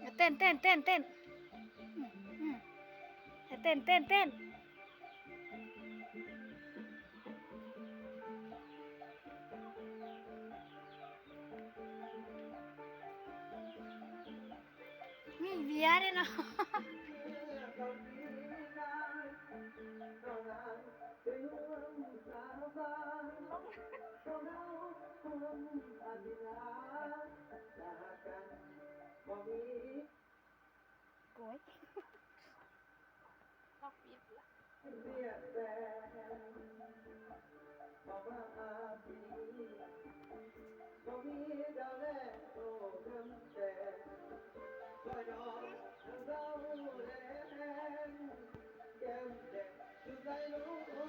เอาเต้นเต้นเต้นเต้นอืมอืมเอาเต้นเต้นเต้นมีเบียร์ด้วยเนาะ Cối. Nó biết lắm. Hãy subscribe cho kênh Ghiền Mì Gõ Để không bỏ lỡ những video hấp dẫn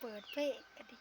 เปิดเพลงกันดิ